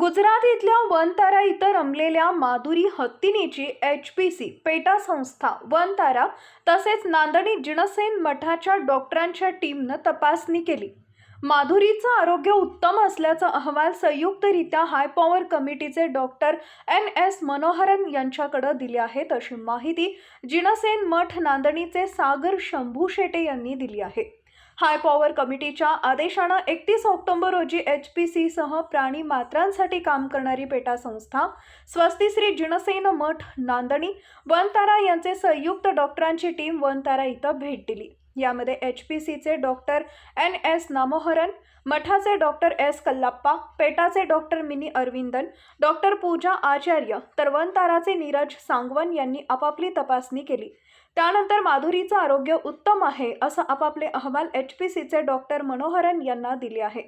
गुजरात इथल्या वनतारा इथं रमलेल्या माधुरी हत्तीनीची एच पी सी पेटा संस्था वनतारा तसेच नांदणी जिणसेन मठाच्या डॉक्टरांच्या टीमनं तपासणी केली. माधुरीचं आरोग्य उत्तम असल्याचा अहवाल संयुक्तरित्या हाय पॉवर कमिटीचे डॉक्टर एन एस मनोहरन यांच्याकडे दिले आहेत अशी माहिती जिणसेन मठ नांदणीचे सागर शंभू शेटे यांनी दिली आहे. हाय पॉवर कमिटीच्या आदेशानं एकतीस ऑक्टोबर रोजी एच पी सीसह प्राणी मात्रांसाठी काम करणारी पेटा संस्था स्वस्ती श्री जिणसेन मठ नांदणी वनतारा यांचे संयुक्त डॉक्टरांची टीम वनतारा इथं भेट दिली. यामध्ये एच पी सीचे डॉक्टर एन एस नामोहरन मठाचे डॉक्टर एस कल्लाप्पा पेटाचे डॉक्टर मिनी अरविंदन डॉक्टर पूजा आचार्य तर वनताराचे नीरज सांगवन यांनी आपापली तपासणी केली. त्यानंतर माधुरीचं आरोग्य उत्तम आहे असं आपापले अहवाल एच पी सीचे डॉक्टर मनोहरन यांना दिले आहे.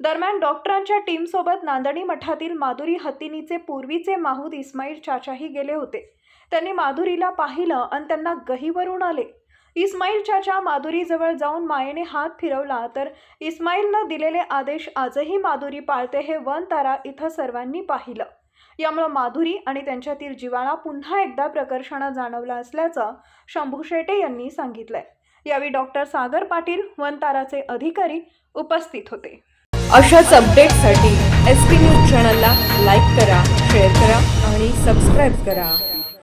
दरम्यान डॉक्टरांच्या टीमसोबत नांदणी मठातील माधुरी हत्तीनीचे पूर्वीचे माहूद इस्माईल चाचाही गेले होते. त्यांनी माधुरीला पाहिलं आणि त्यांना गहीवरून आले. इस्माईल चाचा माधुरीजवळ जाऊन मायेने हात फिरवला तर इस्माईलनं दिलेले आदेश आजही माधुरी पाळते हे वन तारा इथं सर्वांनी पाहिलं. यामुळं माधुरी आणि त्यांच्यातील जिवाळा पुन्हा एकदा प्रकर्षानं जाणवला असल्याचं शंभू शेटे यांनी सांगितलंय. यावेळी डॉक्टर सागर पाटील वनताराचे अधिकारी उपस्थित होते. अशाच अपडेटसाठी एस पी न्यूज चॅनलला लाईक करा शेअर करा आणि सबस्क्राईब करा.